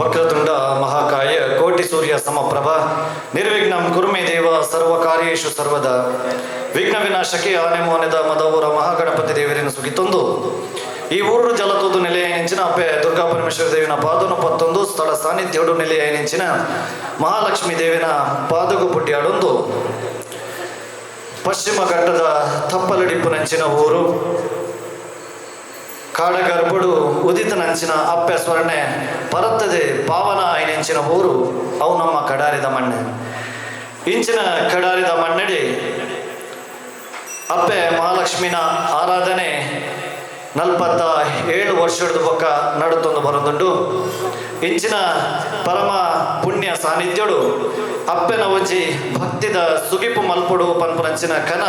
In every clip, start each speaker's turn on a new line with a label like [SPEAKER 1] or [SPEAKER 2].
[SPEAKER 1] ವಕ್ರತುಂಡ ಮಹಾಕಾಯ ಕೋಟಿ ಸೂರ್ಯ ಸಮಪ್ರಭ, ನಿರ್ವಿಘ್ನಂ ಕುರುಮೆ ದೇವ ಸರ್ವ ಕಾರ್ಯೇಶು ಸರ್ವದ. ವಿಘ್ನ ವಿನಾಶಕ್ಕೆ ಆನೆ ಮೋನೆದ ಮದವರ ಮಹಾಗಣಪತಿ ದೇವರನ್ನು ಸುಗಿತೊಂದು. ಈ ಊರು ಜಲತೋದು ನೆಲೆಯ ನೆಂಚಿನ ಅಪ್ಪೆ ದುರ್ಗಾ ಪರಮೇಶ್ವರ ದೇವಿನ ಪಾದನು ಪತ್ತೊಂದು, ಸ್ಥಳ ಸಾನ್ನಿಧ್ಯೋಡು ನೆಲೆಯ ನೆಂಚಿನ ಮಹಾಲಕ್ಷ್ಮಿ ದೇವಿನ ಪಾದಗು ಪುಟ್ಟಿ ಪಶ್ಚಿಮ ಘಟ್ಟದ ತಪ್ಪಲಡಿಪ್ಪು ನಂಚಿನ ಊರು ಕಾಡಗರ್ಭಡು ಉದಿತ ನಂಚಿನ ಅಪ್ಪೆ ಸ್ವರ್ಣೆ ಪರತ್ತದೆ ಪಾವನ ಐನಿಂಚಿನ ಊರು, ಅವು ನಮ್ಮ ಕಡಾರಿದ ಮಣ್ಣೆ. ಇಂಚಿನ ಕಡಾರಿದ ಮಣ್ಣಡಿ ಅಪ್ಪೆ ಮಹಾಲಕ್ಷ್ಮಿನ ಆರಾಧನೆ ನಲ್ಪತ್ತ ಏಳು ವರ್ಷದ ಬೊಕ್ಕ ನಡುತ್ತೊಂದು ಬರೋದುಂಡು ಇಂಚಿನ ಪರಮ ಪುಣ್ಯ ಸಾನ್ನಿಧ್ಯಡು ಅಪ್ಪೆನ ಒಂಜಿ ಭಕ್ತಿದ ಸುಗಿಪು ಮಲ್ಪುಡು ಪನ್ಪುನಂಚಿನ ಕನ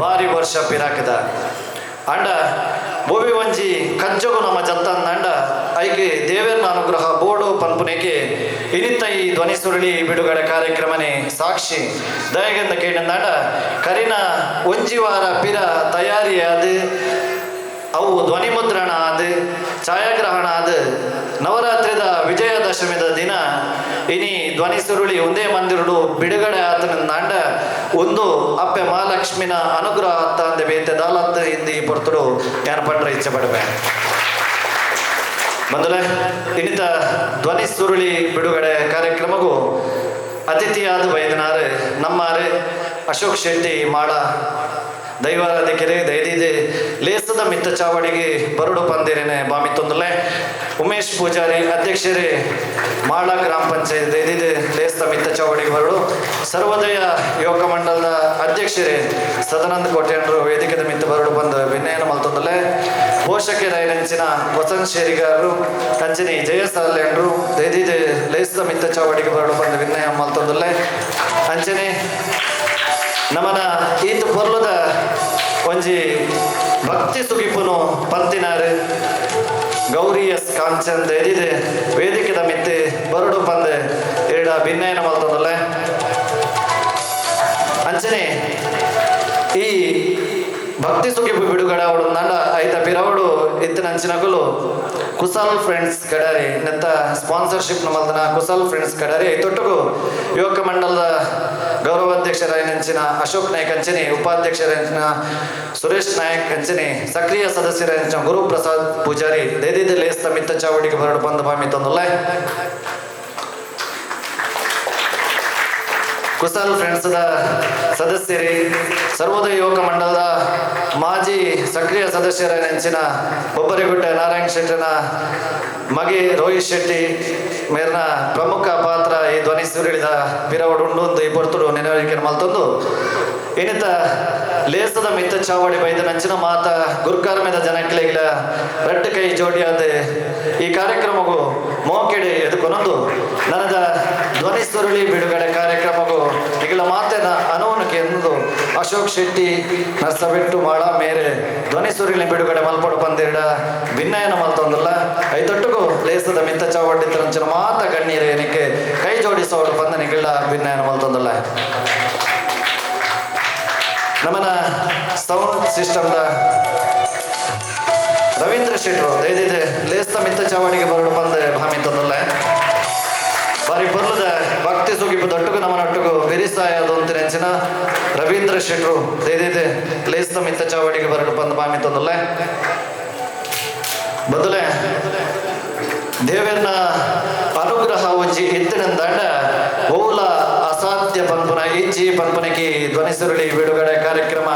[SPEAKER 1] ಬಾರಿ ವರ್ಷ ಪಿರಾಕದ. ಅಂಡ ಬೋವಿ ಒಂಜಿ ಕಜ್ಜಗು ನಮ್ಮ ಜತ್ತನ್ ಅಂಡ, ಐಕೆ ದೇವೇರ್ನ ಅನುಗ್ರಹ ಬೋಡು ಪನ್ಪುನೆಗೆ, ಇನಿತ್ತ ಈ ಧ್ವನಿ ಸುರುಳಿ ಬಿಡುಗಡೆ ಕಾರ್ಯಕ್ರಮನೆ ಸಾಕ್ಷಿ. ದಯಗಂದ ಕೇಳಿದಂಡ ಕರಿನ ಒಂಜಿ ವಾರ ಪಿರ ತಯಾರಿ ಅದು ಅವು ಧ್ವನಿ ಮುದ್ರಣ ಆದ, ಛಾಯಾಗ್ರಹಣ ಆದ. ನವರಾತ್ರಿದ ವಿಜಯದಶಮಿದ ದಿನ, ಇನಿ ಧ್ವನಿ ಸುರುಳಿ ಒಂದೇ ಮಂದಿರುಡು ಬಿಡುಗಡೆ ಆತನ ನಾಂಡ. ಒಂದು ಅಪ್ಪೆ ಮಹಾಲಕ್ಷ್ಮಿನ ಅನುಗ್ರಹ ಅತ್ತ ಅಂದೆ ಬೇತೆ ದಾಲತ್ ಹಿಂದಿ ಪೊರ್ತುಡು ಪಂಡ್ರೆ ಇಚ್ಛೆ ಪಡಬೆ ಮೊದಲೇ ಇನಿತ ಧ್ವನಿ ಸುರುಳಿ ಬಿಡುಗಡೆ ಕಾರ್ಯಕ್ರಮಗೂ ಅತಿಥಿಯಾದ ವೈದ್ಯನಾರು ನಮ್ಮಾರೆ ಅಶೋಕ್ ಶೆಟ್ಟಿ ಮಾಡ. ದೈವಾರಾಧಿಕರೇ ದೈದಿದೆ ಲೇಸದ ಮಿತ್ತ ಚಾವಡಿಗೆ ಬರುಡು ಬಾಮಿ ತೊಂದಲೆ. ಉಮೇಶ್ ಪೂಜಾರಿ ಅಧ್ಯಕ್ಷರೇ, ಮಾಳ ಗ್ರಾಮ ಪಂಚಾಯತ್ ದೈದಿದೆ ಲೇಸದ ಮಿತ್ತ ಚಾವಡಿಗೆ ಬರುಡು. ಸರ್ವೋದಯ ಯುವಕ ಮಂಡಲದ ಅಧ್ಯಕ್ಷರೇ, ಸದಾನಂದ ಕೋಟೆಯಂಡ್ರು ವೇದಿಕೆದ ಮಿತ್ತ ಬರುಡು ಬಂದು ವಿನಯನ ಮಲ್ತೊಂದಲೆ ಪೋಷಕರ ವಸಂತ ಶೇರಿಗಾರರು ಕಂಚನಿ ಜಯಸಾಲೆಂಡ್ರು ದೈದಿದೆ ಲೇಸದ ಮಿತ್ತ ಚಾವಡಿಗೆ ಬರುಡು ಬಂದು ವಿನಯ ಮಲ್ತೊಂದಲೆ ಅಂಚನೆ ನಮನ ಈತ ಪೊರ್ಲದ ಒಂಜಿ ಭಕ್ತಿ ಸುಗಿಪುನು ಪಂತಿನಾರು. ಗೌರಿ ಎಸ್ ಕಾಂಚನ್ ಎದಿದೆ ವೇದಿಕೆದ ಮಿತ್ತೆ ಬರುಡು ಪಂದೆ ಎರಡ ಭಿನ್ನಯನ ಮಾಡ್ತದಲ್ಲ ಅಂಚನೆ ಈ ಭಕ್ತಿ ಸುಖಿ ಬಿಡುಗಡೆ ಅವಡು ನನ್ನ ಐತ ಬಿರವಳು ಇತ್ತಿನ ಅಂಚಿನಗುಲು ಕುಸಲ್ ಫ್ರೆಂಡ್ಸ್ ಕಡರೆ. ನೆತ್ತ ಸ್ಪಾನ್ಸರ್ಶಿಪ್ ನಮ್ಮಲ್ದನ ಕುಸಲ್ ಫ್ರೆಂಡ್ಸ್ ಕಡರಿ. ತೊಟ್ಟುಗು ಯುವಕ ಮಂಡಲದ ಗೌರವಾಧ್ಯಕ್ಷರಾಯನಂಚಿನ ಅಶೋಕ್ ನಾಯ್ಕ್ ಅಂಚನೆ ಉಪಾಧ್ಯಕ್ಷರಾಯಂಚಿನ ಸುರೇಶ್ ನಾಯಕ್ ಅಂಚನೆ, ಸಕ್ರಿಯ ಸದಸ್ಯರಾಯಂಚಿನ ಗುರುಪ್ರಸಾದ್ ಪೂಜಾರಿ. ದೇದಿ ಲೇಸ್ತ ಮಿತ್ತ ಚಾವಡಿಗೆ ಬರಡು ಬಂದ ಬಾಮಿ ತಂದಲ್ಲ ಕುಸಲ್ ಫ್ರೆಂಡ್ಸ್ದ ಸದಸ್ಯರೇ, ಸರ್ವೋದಯ ಯುವಕ ಮಂಡಲದ ಮಾಜಿ ಸಕ್ರಿಯ ಸದಸ್ಯರ ನೆಂಚಿನ ಒಬ್ಬರಿಗುಡ್ಡ ನಾರಾಯಣ ಶೆಟ್ಟಿನ ಮಗಿ ರೋಹಿತ್ ಶೆಟ್ಟಿ ಮೇರ್ನ ಪ್ರಮುಖ ಪಾತ್ರ ಈ ಧ್ವನಿ ಸುರಿಳಿದ ಪಿರವಡು ಉಂಡು ಈ ಬರ್ತುಡು ಮಲ್ತೊಂದು. ಏನಿತ ಲೇಸದ ಮಿತ್ತ ಚಾವಡಿ ಬೈದ ನಂಚಿನ ಮಾತ ಗುರುಕಾರ್ಮೆದ ಜನಕ್ಲೆಗಿಲ ರಟ್ಟು ಕೈ ಜೋಡಿಯಾದ ಈ ಕಾರ್ಯಕ್ರಮಗೂ ಮೋಕೆಡೆ ಎದುಕೊನೊಂದು ನನದ ಧ್ವನಿ ಸುರುಳಿ ಬಿಡುಗಡೆ ಕಾರ್ಯಕ್ರಮವು ಈಗಲ ಮಾತಿನ ಅನುವನಕ್ಕೆ ಎಂದು ಅಶೋಕ್ ಶೆಟ್ಟಿ ನರ್ಸಬಿಟ್ಟು ಮಾಡ ಮೇರೆ ಧ್ವನಿ ಸುರುಳಿ ಬಿಡುಗಡೆ ಮಲ್ಪಡು ಪಂದಿರಡ ಭಿನ್ನಯನ ಮಲ್ತೊಂದಲ್ಲ. ಐತೊಟ್ಟುಗೂ ಲೇಸದ ಮಿತ್ತ ಚಾವಡಿ ತರಂಚಿನ ಮಾತ ಗಣ್ಯರ ಏನಕ್ಕೆ ಕೈ ಜೋಡಿಸೋಡು ಪಂದನಿಗಿಲ್ಲ ಭಿನ್ನಯನ ಮಲ್ತೊಂದಲ್ಲ. ನಮ್ಮನ ಸೌಂಡ್ ಸಿಸ್ಟಮ್ದ ರವೀಂದ್ರ ಶೆಟ್ರು ದಯದಿದೆ ಲೇಸ್ತ ಮಿತ್ತ ಚಾವಣಿಗೆ ಬರಡು ಬಂದೆ ಭಾಮಿ ತಂದಲ್ಲ ಬಾರಿ ಬರ್ಲದ ಭಕ್ತಿ ಸುಗಿಪು ನಮ್ಮ ನಟ್ಟುಗು ಬಿರಿಸಾಯ ಅದು ಅಂತ ನೆಂಚಿನ ರವೀಂದ್ರ ಶೆಟ್ರು. ದಯದಿದೆ ಲೇಸ್ತ ಮಿತ್ತ ಚಾವಣಿಗೆ ಬರಡು ಬಂದ ಭಾಮಿ ತಂದಲ್ಲ ಬದಲೇ ದೇವರನ್ನ ಅನುಗ್ರಹ ಒಂಜಿ ಎತ್ತಿನಂದಾಂಡ ದಂಡ ಓಲ ಅಸಾಧ್ಯ ಪಂಪನ ಇಜ್ಜಿ ಧ್ವನಿ ಸುರುಳಿ ಬಿಡುಗಡೆ ಕಾರ್ಯಕ್ರಮ.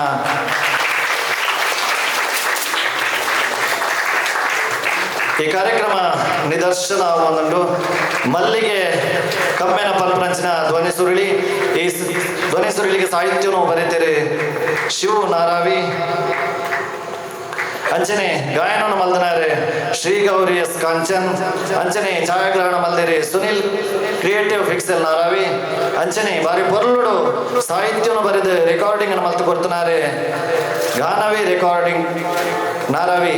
[SPEAKER 1] ಈ ಕಾರ್ಯಕ್ರಮ ನಿದರ್ಶನ ಒಂದುಂಡು ಮಲ್ಲಿಗೆ ಕಮ್ಮೆನ ಪರಪ್ರಂಚಿನ ಧ್ವನಿ ಸುರುಳಿ, ಈ ಧ್ವನಿ ಸುರುಳಿಗೆ ಸಾಹಿತ್ಯವನ್ನು ಬರೀತೀರಿ ಶಿವ ನಾರಾವಿ. ಅಂಚನೆ ಗಾಯನವನ್ನು ಮಲ್ದನಾರೆ ಶ್ರೀ ಗೌರಿ ಎಸ್ ಕಾಂಚನ್. ಅಂಚನೆ ಛಾಯಾಗ್ರಹಣ ಮಲ್ದಿರಿ ಸುನಿಲ್, ಕ್ರಿಯೇಟಿವ್ ಪಿಕ್ಸೆಲ್ ನಾರಾವಿ. ಅಂಚನೆ ಬಾರಿ ಪೊರ್ಲುಡು ಸಾಹಿತ್ಯವನ್ನು ಬರೆದು ರೆಕಾರ್ಡಿಂಗ್ ಅನ್ನು ಮಲ್ತು ಕೊಡ್ತಾರೆ ಗಾನವಿ ರೆಕಾರ್ಡಿಂಗ್ ನಾರಾವಿ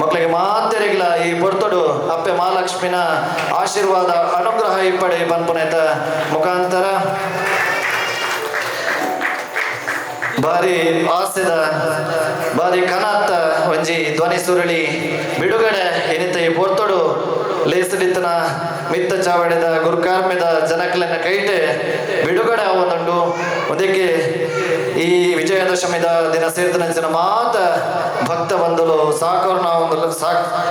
[SPEAKER 1] ಮಕ್ಕಳಿಗೆ ಮಾತ್ರ ಈ ಬರ್ತಡು ಅಪ್ಪೆ ಮಹಾಲಕ್ಷ್ಮಿನ ಆಶೀರ್ವಾದ, ಅನುಗ್ರಹ ಇಪ್ಪಡೆ ಪನ್ಪುನೇತ ಮುಖಾಂತರ. ಬಾರಿ ಆಸೆದ ಬಾರಿ ಕನಾತ್ತ ಒಂಜಿ ಧ್ವನಿ ಸುರುಳಿ. ಬಿಡುಗಡೆ ಏನಿತ ಈ ಬರ್ತಡು ಲೇಸಡಿತನ ಮಿತ್ತ ಚಾವಡಿದ ಗುರುಕಾರ್ಮೆದ ಜನಕಲನ್ನ ಕೈಟೆ ಬಿಡುಗಡೆ ಆವೊಂದುಂಡು ಅದಕ್ಕೆ ಈ ವಿಜಯದಶಮಿದ ದಿನ ಸೇರಿದ ಸೇರಿದಂಚಿನ ಮಾತ ಭಕ್ತ ಬಂದಲು ಸಾಕೋರ್ಣ ಒಂದಲ್ಲ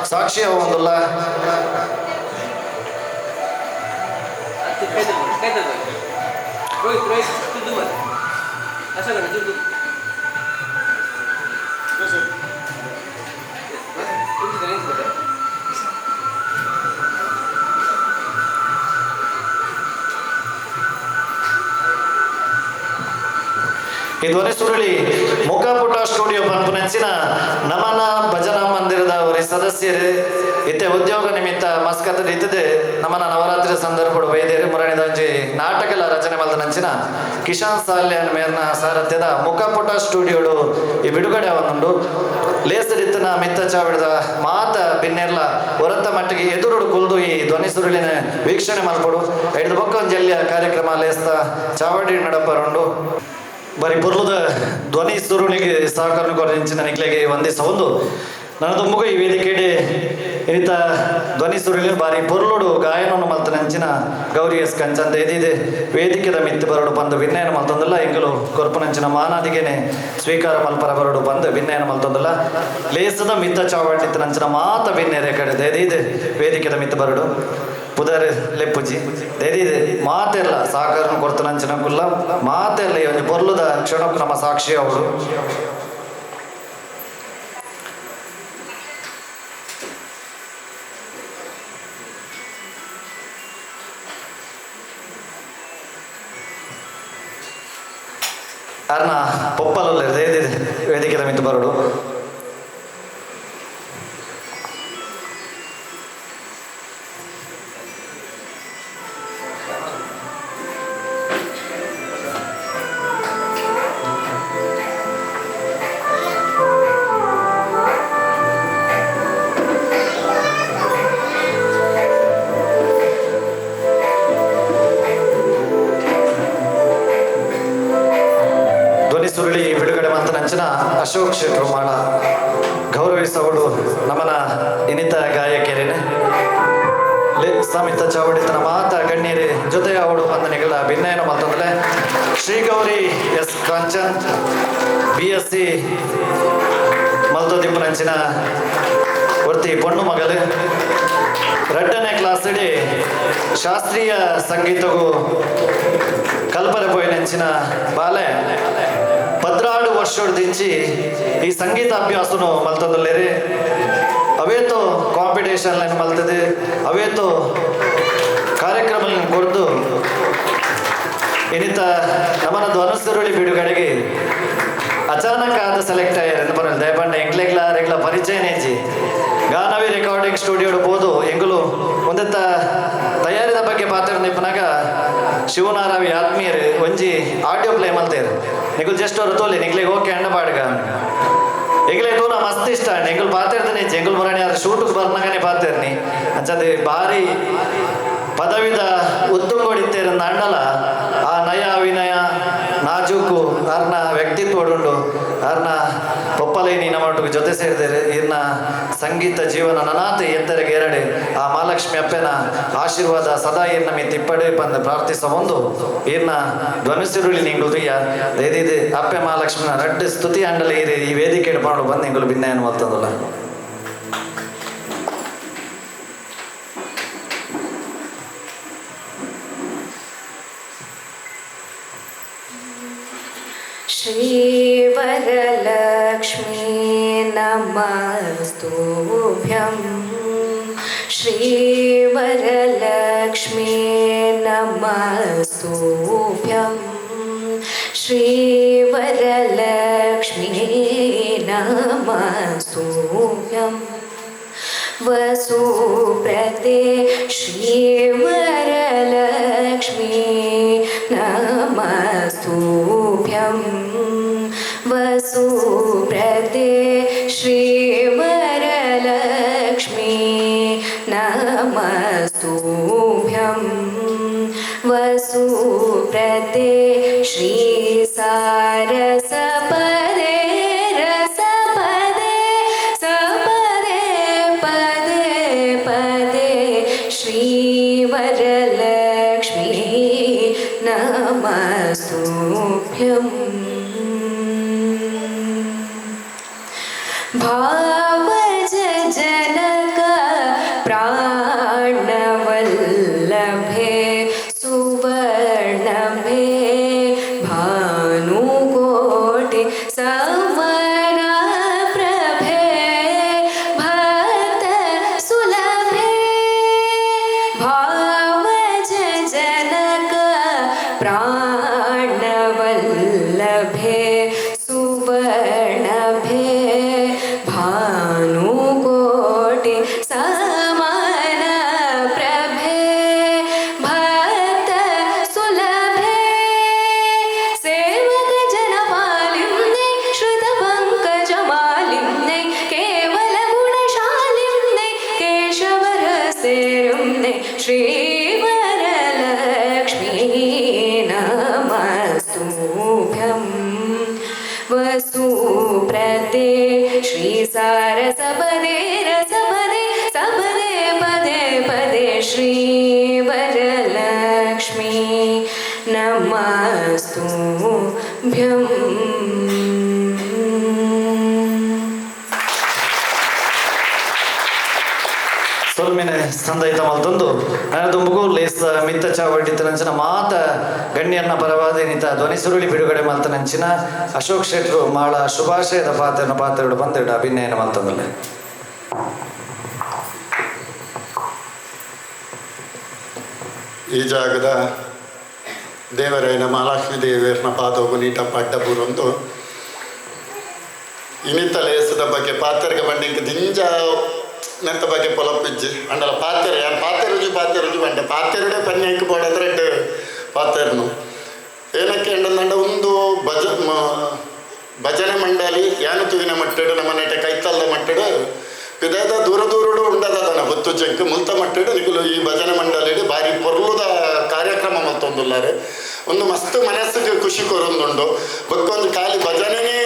[SPEAKER 1] ಸಾಕ್ಷಿಯ ಒಂದಲ್ಲ. ಜೊತೆ ಧ್ವನಿ ಸುರುಳಿ ಮುಖಪುಟ ಸ್ಟುಡಿಯೋ ಪಂಪುನಂಚಿನ ನಮನ ಭಜನಾ ಮಂದಿರದ ಅವರ ಸದಸ್ಯರೇ, ಇತ್ತೆ ಉದ್ಯೋಗ ನಿಮಿತ್ತ ಮಸ್ಕತ್ ಇತ್ತದೆ ನಮನ ನವರಾತ್ರಿ ಸಂದರ್ಭ ವೈದ್ಯರು ಮುರಣಿದಂಜಿ ನಾಟಕಲ ರಚನೆ ಮಲ್ದ ನಂಚಿನ ಕಿಶಾನ್ ಸಾಲ್ಯಾನ್ ಮೇರ್ನ ಸಾರಥ್ಯದ ಮುಖಪುಟ ಸ್ಟುಡಿಯೋಡು ಈ ಬಿಡುಗಡೆ ಅವನುಂಡು ಲೇಸರಿತ್ತನ ಮಿತ್ತ ಚಾವಿಡದ ಮಾತ ಬಿನ್ನೆಲ್ಲ ಹೊರತ ಮಟ್ಟಿಗೆ ಎದುರುಡು ಕುಲ್ದು ಈ ಧ್ವನಿ ಸುರುಳಿನ ವೀಕ್ಷಣೆ ಮಲ್ಪಡು ಐದು ಬೊಕ್ಕ ಜಲ್ಲಿಯ ಕಾರ್ಯಕ್ರಮ ಲೇಸ್ತ ಚಾವಡಿ ನಡಪರುಂಡು ಬರೀ ಪುರ್ಲದ ಧ್ವನಿ ಸುರುಳಿಗೆ ಸಹಕಾರ ಕೊರಿಂಚಿನ ನಿಕ್ಲೆಗೆ ವಂದಿಸ ಒಂದು. ನನದು ಮುಗ ಈ ವೇದಿಕೆಡೆ ಇಂಥ ಧ್ವನಿ ಸುರುಳಿನ ಬಾರಿ ಪೊರ್ಲುಡು ಗಾಯನವನ್ನು ಮಲ್ತನಂಚಿನ ಗೌರಿ ಎಸ್ ಕಂಚಂದ ಇದಿದೆ ವೇದಿಕೆದ ಮಿತ್ತು ಬರಡು ಬಂದು ಮಲ್ತಂದಲ್ಲ ಮಲ್ತೊಂದಲ್ಲ ಎಂಗಲು ಕೊರ್ಪನಂಚಿನ ಮಾನಾದಿಗೆನೆ ಸ್ವೀಕಾರ ಮಲ್ಪರ ಬರಡು ಬಂದು ವಿನ್ನಯನ ಮಲ್ತಂದಲ್ಲ. ಲೇಸದ ಮಿತ್ತ ಚಾವಟಿತ್ತ ನಂಚಿನ ಮಾತ ವಿನ್ಯರೆ ಕಡೆ ಇದಿದೆ ವೇದಿಕೆದ ಮಿತ್ತ ಬರಡು. ಪುದರ್ ಲೆಪ್ಪುಜಿ ದೆದಿದೆ ಮಾತೆಲ್ಲ ಸಾಕಾರನ ಕೊಡ್ತು ನಂಚಿನ ಕುಲ್ಲ ಮಾತೆಲ್ಲ ಒಂದು ಪೊರ್ಲುದ ಕ್ಷಣಕ್ಕೂ ನಮ್ಮ ಸಾಕ್ಷಿ ಅವರು. ಅರ್ನ ಪೊಪ್ಪಲಲ್ಲ ವೇದಿಕೆ ಮಿತ್ತು ಬರಡು. ಭಿನ್ನಯನ Shrigowri Shri Gowri S Kanchan B S C ಮಲ್ದೋದಿಪ್ಪು ನಂಚಿನ ವೃತ್ತಿ ಪೊಣ್ಣು ಮಗಲು. ಎರಡನೇ ಕ್ಲಾಸ್ ಇಡಿ ಶಾಸ್ತ್ರೀಯ ಸಂಗೀತಗೂ ಕಲ್ಪನೆ ಪೋಯಿನೆಂಚಿನ ಬಾಲೆ. ಪದ್ರಾಡು ವರ್ಷ ದಿಂಚಿ ಈ ಸಂಗೀತ ಅಭ್ಯಾಸನು ಮಲ್ತದಲ್ಲೇರಿ. ಅವೇತೋ ಕಾಂಪಿಟೇಷನ್ ಮಲ್ತದೆ, ಅವೇತೋ ಕಾರ್ಯಕ್ರಮ ಕೊಡ್ದು ಇನ್ನಿತ ನಮ್ಮನ ಧ್ವನಸುರುಳಿ ಬಿಡುಗಡೆಗೆ ಅಚಾನಕ್ ಆದ ಸೆಲೆಕ್ಟ್ ಆಯ್ಯಾರ ಬರಲ್ಲ. ದಯಪಂಡ ಎಂಗ್ಲೆಗ್ಲ ರೆಗ್ಲ ಪರಿಚಯ ನೇಜಿ. ಗಾನವಿ ರೆಕಾರ್ಡಿಂಗ್ ಸ್ಟುಡಿಯೋ ಬೋದು ಎಂಗುಲು ಒಂದೆತ್ತ ತಯಾರಿದ ಬಗ್ಗೆ ಪಾತ್ರ ನಿಪ್ಪನಾಗ ಶಿವನಾರಾವಿ ಆತ್ಮೀಯರು ಒಂಜಿ ಆಡಿಯೋ ಪ್ಲೇ ಮಲ್ತೇರು ನಿಗುಲ್ ಜಸ್ಟ್ ಅವರು ತೋಲಿ ನಿಗ್ಲಿಗೆ ಓಕೆ ಅಣ್ಣ ಬಾಡ್ಗ. ಎಗ್ಲೆ ತೂನ ಮಸ್ತ್ ಇಷ್ಟ. ಎಂಗುಲ್ ಪಾತಿರ್ತೀನಿ ಎಂಗುಲ್ ಮುರಾಣಿ ಯಾರು ಶೂಟಿಗೆ ಬರ್ನಾಗನೇ ಪಾತಿರ್ನಿ ಅಂಚದೆ ಭಾರಿ ಪದವಿದ ಉತ್ತುಂಗೊಡಿತ್ತೇರ ಅಂಡಲ ನಯ ವಿನಯ ನಾಜೂಕು, ಅರ್ನ ವ್ಯಕ್ತಿತ್ವ ಉಂಡು ಅರ್ನ ಪೊಪ್ಪಲೈನಿ ನಮ್ಮೊಟ್ಟಿಗೆ ಜೊತೆ ಸೇರಿದರೆ ಇನ್ನ ಸಂಗೀತ ಜೀವನ ನನಾತ ಎತ್ತರಿಗೆ ಎರಡೆ. ಆ ಮಹಾಲಕ್ಷ್ಮಿ ಅಪ್ಪನ ಆಶೀರ್ವಾದ ಸದಾ ಇರ್ನ ಮಿ ತಿಪ್ಪಡೆ ಬಂದು ಪ್ರಾರ್ಥಿಸ ಒಂದು. ಇರ್ನ ಧ್ವನಿಸಿರುಳಿ ನಿಂಗುದಿಯ ದೇದಿದೆ ಅಪ್ಪೆ ಮಹಾಲಕ್ಷ್ಮಿನ ರಡ್ಡ ಸ್ತುತಿ ಅಂಡಲಿ ಇರಿ. ಈ ವೇದಿಕೆ ಇಡ್ಕೊಂಡು ಬಂದು ನಿಂಗಳು ಭಿನ್ನ ಏನು ಮಲ್ತದಲ್ಲ
[SPEAKER 2] श्रीवरलक्ष्मी नमस्तुभ्यं। श्रीवरलक्ष्मी नमस्तुभ्यं। श्रीवरलक्ष्मी नमस्तुभ्यम् वसुप्रदे श्रीवरलक्ष्मी नमस्तुभ्यं वसुप्रदे श्रीवरलक्ष्मी नमस्तुभ्यं। वसुप्रदे श्रीसारसपदे नमस्तुभ्यम्
[SPEAKER 1] ಸೊಲ್ಮಿನ ಸಂದೈತ ಮಲ್ತೊಂದು ನನದುಂಬುಗು ಲೇಸ ಮಿತ್ತ ಚಾವಡಿತನಂಚಿನ ಮಾತ ಗಣ್ಯನ್ನ ಪರವಾದ ನಿತ ಧ್ವನಿ ಸುರುಳಿ ಬಿಡುಗಡೆ ಮಲ್ತನಂಚಿನ ಅಶೋಕ್ ಶೆಟ್ರು ಮಾಳ ಶುಭಾಶಯದ ಪಾತ್ರನ ಪಾತ್ರೆಡು ಬಂದಿಡು ಅಭಿನಯನ ಮಲ್ತಂದಲ್ಲ
[SPEAKER 3] ಈ ಜಾಗದ ದೇವರೈನ ಮಹಾಲಕ್ಷ್ಮೀ ದೇವಿಯರ್ನ ಪಾದವು ನೀಟ ಪಡ್ಡಪುರೊಂದು ಇನಿತ ಲೇಸದ ಬಗ್ಗೆ ಪಾತ್ರೆಗೆ ಬಂಡಿಂಗ್ ದಿಂಜ, ನೆಂತ ಬಗ್ಗೆ ಪೊಲಪಿಜ್ಜಿ ಅಂಡಲ ಪಾತ್ರೆ, ಯಾನ್ ಪಾತ್ರೆ ರುಜಿ ಪಾತ್ರೆ ರುಜಿ ಬಂಡೆ. ಪಾತ್ರೆಡೆ ಪನ್ಯಕ್ಕೆ ಬೋಡದ್ರೆ ಎಡ್ಡು ಪಾತ್ರೆನು ಏನಕ್ಕೆ ಎಂಡಂದಂಡ ಒಂದು ಭಜ ಭಜನೆ ಮಂಡಳಿ ಯಾನು ತೂವಿನ ಮಟ್ಟಡು, ನಮ್ಮ ನೆಟ ಕೈತಲ್ಲ ಮಟ್ಟಡು ಪಿದಾದ ದೂರ ದೂರಡು ಉಂಡದ ಹೊತ್ತು ಚೆಕ್ ಮುಂತ ಮಟ್ಟಡು ನಿಗುಲು ಈ ಭಜನೆ ಮಂಡಳಿ ಬಾರಿ ಪೊರ್ಲುದ ಕಾರ್ಯಕ್ರಮ ಮತ್ತೊಂದುಲ್ಲಾರೆ. ಒಂದು ಮಸ್ತ್ ಮನಸ್ಸಿಗೆ ಖುಷಿ ಕೊರೊಂದುಂಡು ಬಕ್ಕೊಂದು ಖಾಲಿ ಭಜನೆನೇ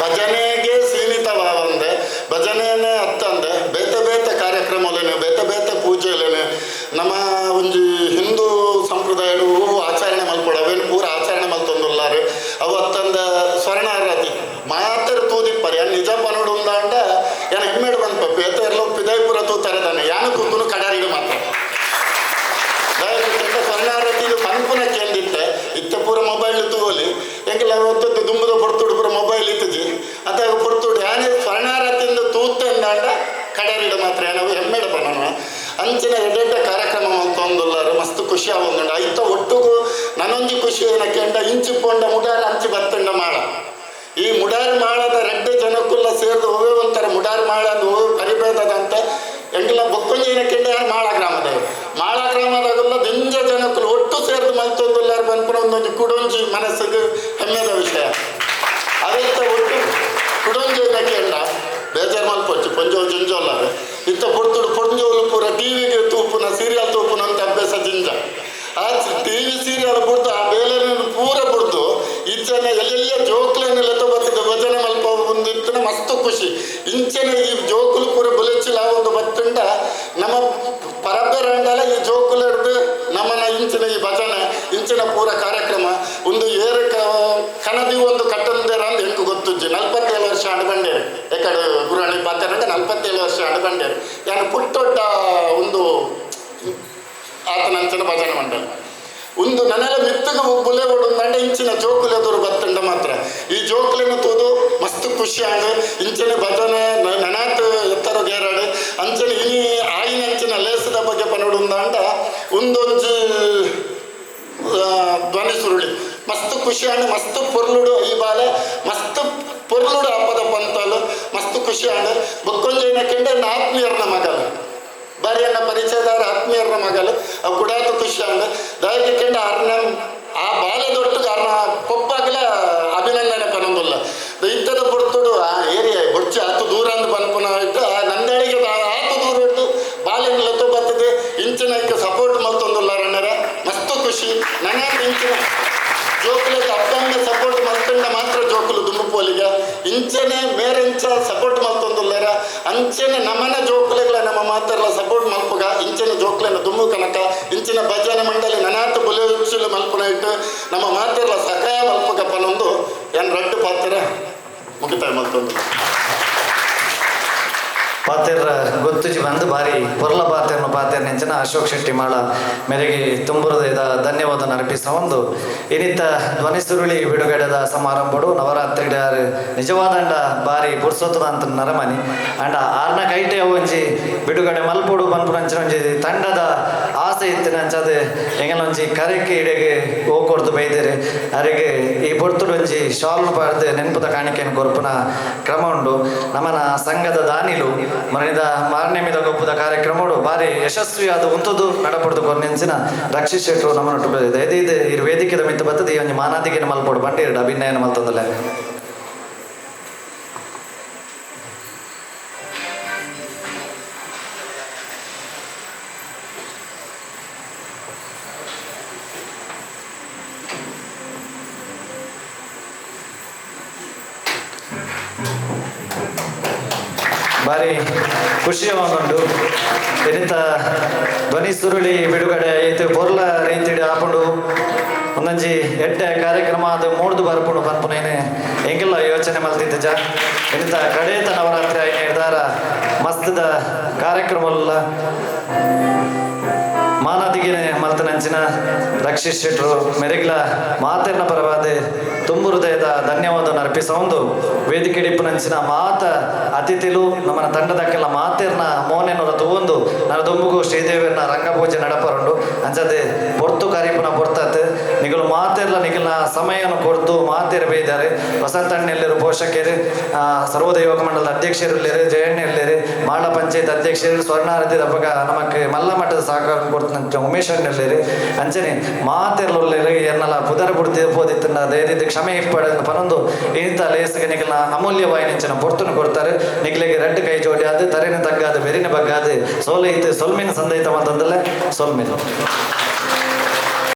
[SPEAKER 3] ಭಜನೆಗೆ ಸೀಮಿತವಾವಂದೆ ಭಜನೆಯೇ ಅತ್ತಂದೆ ಬೇತ ಬೇತ ಕಾರ್ಯಕ್ರಮ ಬೇತ ಬೇತ ಪೂಜೆ ನಮ್ಮ ಒಂಜಿ ಹಿಂದೂ ಸಂಪ್ರದಾಯಡು ಆಚರಣೆ ಮಲ್ಪಡ ಅವೇನು ಪೂರ ಆಚರಣೆ ಮಲ್ತೊಂದುಲ್ಲಾರು ಅವು ಅತ್ತಂದ ಸ್ವರ್ಣಾರತಿ ಮಾತ್ರ ತೂದಿಪ್ಪರಿ ಯಾನ್ ನಿಜ ಪನೋಡು ಉಂದಾಂಡ ಯಾನ ಹೆಮ್ಮೆಡು ಬಂದ್ಪ ಬೇತೆ ಎಲ್ಲ ಪಿದಾಯ್ಪುರ ತೂತರದಾನೆ ಯಾನು ಕುಂದುನು ಕಡಾರಿಡು ಮಾತ್ರ ದಯವಿಟ್ಟು ಸ್ವರ್ಣಾರತಿದು ಪನ್ಪುನ ಕೇಂದಿತ್ತೆ ಇತ್ತ ಪೂರ ಮೊಬೈಲ್ ತೂವಲಿ ಎಂಕೆಲ್ಲ ಒತ್ತದ್ದು ದುಂಬದ ಪೊರ್ತುಡು ಪೂರ ಮೊಬೈಲ್ ಇತ್ತಜಿ ಅದಾಗ ಪೊರ್ತುಡು ಯಾನೇ ಸ್ವರ್ಣಾರತಿಯಿಂದ ತೂತ್ತೆ ಅಂದಾಂಡ ಕಡರಿಡ ಹೆಮ್ಮೆ ಪನನ ಅಂಚಿನ ಎಡೆಡ್ಡ ಕಾರ್ಯಕ್ರಮ ಮಂತೊಂದುಲ್ಲಾರು ಮಸ್ತ್ ಖುಷಿ ಆಗೊಂದುಂಡು ಐತ ಒಟ್ಟುಗು ನನೊಂಜಿ ಖುಷಿ ಏನಕ್ಕೆಂಡ ಇಂಚಿ ಪೊಂಡ ಮುಡಾರ, ಅಂಚಿ ಬತ್ತಂಡ ಮಾಳ. ಈ ಮುಡಾರ್ ಮಾಳದ ರೆಡ್ಡೆ ಜನಕ್ಕುಲ್ಲ ಸೇರಿದು ಹೋಗೇ ಒಂಥರ ಮುಡಾರ್ ಮಾಳ ಅದು ಪರಿಭೇದದಂತ ಎಂಗೆಲ್ಲ ಬೊಕ್ಕೊಂಜಿ ಕೆಂಡ, ಯಾರು ಮಾಳ ಗ್ರಾಮದ ಮಾಳ ಗ್ರಾಮದಾಗಲ್ಲ ದಿಂಜ ಜನಕ್ಕುಲು ಒಟ್ಟು ಸೇರಿದು ಮಲ್ತೊಂದುಲ್ಲಾರು ಬಂದ್ಪುರ ಒಂದೊಂದು ಕುಡೊಂಜಿ ಮನಸ್ಸಿಗೆ ಹೆಮ್ಮೆದ ವಿಷಯ. ಅದೆಂತ ಒಟ್ಟು ಕುಡೊಂಜಿ ಕೆಂಡ, ಬೇಜಾರು ಮಲ್ಪೊಚ್ಚು ಪೊಂಜೋ ಜಿಂಜೋಲ್ಲಾರು ಇತ್ತ ಪೊರ್ತುಡು ಪೊಂಜೋಲು ಪೂರ ಟಿವಿಗೆ ತೂಪುನ ಸೀರಿಯಲ್ ತೂಪುನ ಅಂತ ಅಭ್ಯಾಸ ಜಿಂಜ ಆ ಟಿವಿ ಸೀರಿಯಲ್ ಬಿಡ್ದು ಆ ಬೇಲೆನ ಪೂರ ಬಿಡ್ದು ಈಚೆನ ಎಲ್ಲೆಲ್ಲ ಜೋಕ್ಲೆನೆಲ್ಲ ಬರ್ತದೆ ಭಜನೆ ಮಲ್ಪ ಒಂದಿತ್ತನ ಮಸ್ತ್ ಖುಷಿ ಇಂಚೆನ ಈ ಜೋಕುಲು ಪೂರ ಬುಲೆಚ್ಚಿಲ ಒಂದು ಬತ್ತಂಡ ನಮ್ಮ ಪರಬ್ಬರಂಡಲ ಈ ಜೋಕುಲು ಹಿಡ್ದು ನಮ್ಮನ ಇಂಚಿನ ಈ ಭಜನೆ ಇಂಚಿನ ಪೂರ ಕಾರ್ಯಕ್ರಮ ಒಂದು ಏರ ಕನದಿ ಒಂದು ಕಟ್ಟಂದೇರ ಅಂತ ಹೆಂಗೆ ಗೊತ್ತುಜ್ಜಿ ನಲ್ವತ್ತೇಳು ವರ್ಷ ಅಣಬಂಡೇರು ಯಾಕಡೆ ಗುರುಹಳ್ಳಿ ಪಾತ್ರಂಡ ನಲ್ವತ್ತೇಳು ವರ್ಷ ಅಣಬಂಡೇರು ಯಾನು ಪುಟ್ಟೊಡ್ಡ ಒಂದು ಆತನಂಚನ ಭಜನೆ ಮಂಡಳಿ ಒಂದು ನನಲ ಮಿತ್ತಗ ಬುಲೆ ಓಡುಂದಂಡ ಇಂಚಿನ ಜೋಕುಲೆ ಎದುರು ಬತ್ತಂಡ ಮಾತ್ರ. ಈ ಜೋಕುಲೆನ ತೂದು ಮಸ್ತ್ ಖುಷಿ ಆಂಡ್ ಇಂಚಿನ ಭಜನೆ ನನತ ಎತ್ತರ ಗೇರಾಡು ಅಂಚನೆ ಇನಿ ಆಯಿನ ಅಂಚಿನ ಲೇಸದ ಬಗ್ಗೆ ಪನೋಡುಂದಾಂಡ ಒಂದೊಂಜಿ ಆ, ಧ್ವನಿ ಸುರುಳಿ. ಮಸ್ತ್ ಖುಷಿ ಆಂಡ್ ಮಸ್ತ್ ಪೊರ್ಲುಡು ಈ ಬಾಲೆ ಮಸ್ತ್ ಪೊರ್ಲುಡು ಹಬ್ಬದ ಪಂತಲು ಮಸ್ತ್ ಖುಷಿ ಆಂಡ್ ಬೊಕ್ಕೊಂಜೈನ ಕಂಡ ಆತ್ಮೀಯರ್ನ ಮಗಲು ಭಾರ್ಯನ ಪರಿಚಯದವರ ಆತ್ಮೀಯರ ಮಗಲು ಅವು ಕುಡಾತು ಖುಷಿ ಅಂದ ಅರ್ನ ಆ ಬಾಲ್ಯದೊಟ್ಟಿಗೆ ಅರ್ನ ಪೊಪ್ಪಾಗಲ ಅಭಿನಂದನೆ ಪನಂಬುಲ್ಲ ಇದ್ದದ ಬುಡ್ತುಡು ಆ ಏರಿಯಾ ಬುಡ್ಚಿ ಹತ್ತು ದೂರ ಅಂದ್ ಪನ್ಪುನ ಇಟ್ಟು ಆ ನಂದಳಿಗೆ ಆತು ದೂರ ಇಟ್ಟು ಬಾಲ್ಯನೆಲ್ಲ ಬರ್ತದೆ ಇಂಚಿನ ಇಕ್ಕೆ ಸಪೋರ್ಟ್ ಮಲ್ತೊಂದುಲ್ಲ ರಣ್ಣರ ಮಸ್ತ್ ಖುಷಿ ನನಗೆ ಇಂಚಿನ ಜೋಕುಲಿಗೆ ಅಬ್ಬಂಗೆ ಸಪೋರ್ಟ್ ಮಲ್ತಂಡ ಮಾತ್ರ ಜೋಕುಲು ದುಂಬುಪೋಲಿಗೆ ಇಂಚನೆ ಮೇರೆಂಚ ಸಪೋರ್ಟ್ ಮಲ್ತೊಂದುಲ್ಲಾರ ಅಂಚನೆ ನಮನ ಜೋಕುಲೆಗಳ ನಮ್ಮ ಮಾತೆಲ್ಲ ಸಪೋರ್ಟ್ ಮಲ್ಪಗ ಇಂಚೆ ಇಂಚಿನ ಕನಕ ಇಂಚಿನ ಭಜನೆ ಮಂಡಳಿ ನನಾತು ಬುಲೆಚ್ಚಲು ಮಲ್ಪನ ಇಟ್ಟು ನಮ್ಮ ಮಾತೆಲ್ಲ ಸಕಾಯ ಮಲ್ಪಕಪ್ಪನೊಂದು ಏನು ರಡ್ಡು ಪಾತ್ರ ಮುಗಿತಾಯ ಮಲ್ತೊಂದು
[SPEAKER 1] ಪಾತೆರ ಗೊತ್ತುಜಿ ಬಂದು ಬಾರಿ ಪೊರ್ಲ ಪಾತೆರನ್ನು ಪಾತ್ರ ನೆಂಚಿನ ಅಶೋಕ್ ಶೆಟ್ಟಿ ಮಾಳ ಮೇರೆಗೆ ತುಂಬುರದ ಧನ್ಯವಾದ ಅರ್ಪಿಸ ಒಂದು. ಇನ್ನಿತ್ತ ಧ್ವನಿ ಸುರುಳಿ ಬಿಡುಗಡೆದ ಸಮಾರಂಭಡು ನವರಾತ್ರಿ ನಿಜವಾದಂಡ ಬಾರಿ ಪುರ್ಸೋತದ ಅಂತ ನರಮನಿ. ಅಂಡ ಆರ್ನ ಕೈಟೆ ಒಂಜಿ ಬಿಡುಗಡೆ ಮಲ್ಪುಡು ಬಂದ್ಪುರಂಚಿನ ಒಂಜಿ ತಂಡದ ಆಸೆ ಇತ್ತಿನ ಅಂಚದು ಕರೆಕ್ಕೆ ಇಡೆಗೆ ಹೋಗ್ಕೊಡ್ದು ಬೈದೇರೆ. ಅರೆಗೆ ಈ ಒಂಜಿ ಶಾಲ್ ಪಾಡ್ದೆ ನೆನಪುದ ಕಾಣಿಕೆಯನ್ನು ಕೊರ್ಪುನ ಕ್ರಮ ಉಂಡು. ನಮ್ಮನ ಸಂಘದ ದಾನಿಲು ಮರಣಿದ ಮಾರನೇ ಮೇಲೆ ಗೊಪ್ಪದ ಕಾರ್ಯಕ್ರಮಗಳು ಭಾರಿ ಯಶಸ್ವಿಯಾದ ಉಂತದು ನಡಪಡ್ದು ಕೊನೆಂಚಿನ ರಕ್ಷಿತ್ ಶೆಟ್ರು ನಮ್ಮನ್ನು ಇದೆ ಇದು ಇದು ಇರು ವೇದಿಕೆದ ಮಿತ್ತ ಬರ್ತದೆ ಈ ಒಂದು ಮಾನಾದಿಗೆ ಮಲ್ಪೋಡು ಬಂಡಿರ್ಡು ಅಭಿನಯನ ಮಲ್ತಂದಲ್ಲ ಖುಷಿಯ ಒಂದುಂಡು ಎನಿತ ಧ್ವನಿ ಸುರುಳಿ ಬಿಡುಗಡೆ ಐತೆ ಬೊರ್ಲ ರೀತಿಡಿ ಆಪುಂಡು ಒಂದೊಂಜಿ ಎಡ್ಡೆ ಕಾರ್ಯಕ್ರಮ ಅದು ಮೂಡ್ದು ಬರ್ಪುಂಡು ಪನ್ಪುನೇನೆ ಹೆಂಗೆಲ್ಲ ಯೋಚನೆ ಮಲ್ತಿದ್ದ ಜಾ. ಎನಿತ ಕಡೇತ ನವರಾತ್ರಿ ನಿರ್ಧಾರ ಮಸ್ತದ ಕಾರ್ಯಕ್ರಮಲ್ಲ ಮಾನದಿಗೆ ಮಲ್ತನಂಚಿನ ರಕ್ಷಿತ್ ಶೆಟ್ರು, ಮೆರೆಗ್ಲ ಮಾತೆರ್ನ ಪರವಾದೆ ತುಂಬು ಹೃದಯದ ಧನ್ಯವಾದವನ್ನು ಅರ್ಪಿಸ ಒಂದು ವೇದಿಕೆ ಡಿಪ್ಪುನಂಚಿನ ಮಾತ ಅತಿಥಿಲು ನಮ್ಮ ತಂಡದಕ್ಕೆಲ್ಲ ಮಾತೆರ್ನ ಮೋನೆನೂರ ತೂವೊಂದು ನನ್ನ ದುಂಬುಗು ಶ್ರೀದೇವಿಯನ್ನ ರಂಗಪೂಜೆ ನಡಪರುಂಡು. ಅಂಚದೆ ಪೊರ್ತು ಕರೀಪುನ ಪೊರ್ತತ್ ನಿಗಲು ಮಾತೆಲ್ಲ ನಿಗಲ್ನ ಸಮಯವನ್ನು ಕೊಡ್ತು ಮಾತೆರ್ ಬೈದಾರೆ ವಸಂತಣ್ಣೆಲ್ಲರು ಪೋಷಕರು ಆ, ಸರ್ವೋದಯ ಯುವಕ ಮಂಡಲದ ಅಧ್ಯಕ್ಷರಲ್ಲಿರಿ ಜಯಣ್ಣೆಲ್ಲರು ಮಾಳ ಪಂಚಾಯತ್ ಅಧ್ಯಕ್ಷರು ಸ್ವರ್ಣಾರತಿ ದಬ್ಬಗ ನಮಗೆ ಮಲ್ಲ ಮಟ್ಟದ ಸಹಕಾರ ಕೊಡ್ತಂತೆ ಉಮೇಶ್ ಅಣ್ಣಲ್ಲಿರಿ ಅಂಚನೆ ಮಾತೆಲ್ಲ ಎನ್ನಲ ಪುದರ ಬುಡ್ತಿ ಪೋದಿತ್ತನ್ನ ಧೈರ್ಯದ ಕ್ಷಮೆ ಇಪ್ಪಡ ಪನೊಂದು ಇಂಥ ಲೇಸಿಗೆ ನಿಗಲ್ನ ಅಮೂಲ್ಯವಾಯಿ ನೆಂಚಿನ ಪೊರ್ತುನು ಕೊಡ್ತಾರೆ. ನಿಗ್ಲಿಗೆ ರೆಡ್ ಕೈ ಜೋಡಿ ಆದ ತರೇನ ತಗ್ಗಾದ ಬೆರಿನ ಬಗ್ಗಾದ ಸೋಲೈತೆ ಸೊಲ್ಮಿನ ಸಂದೈತ ಅಂತಂದಲ್ಲ ಸೊಲ್ಮಿನ.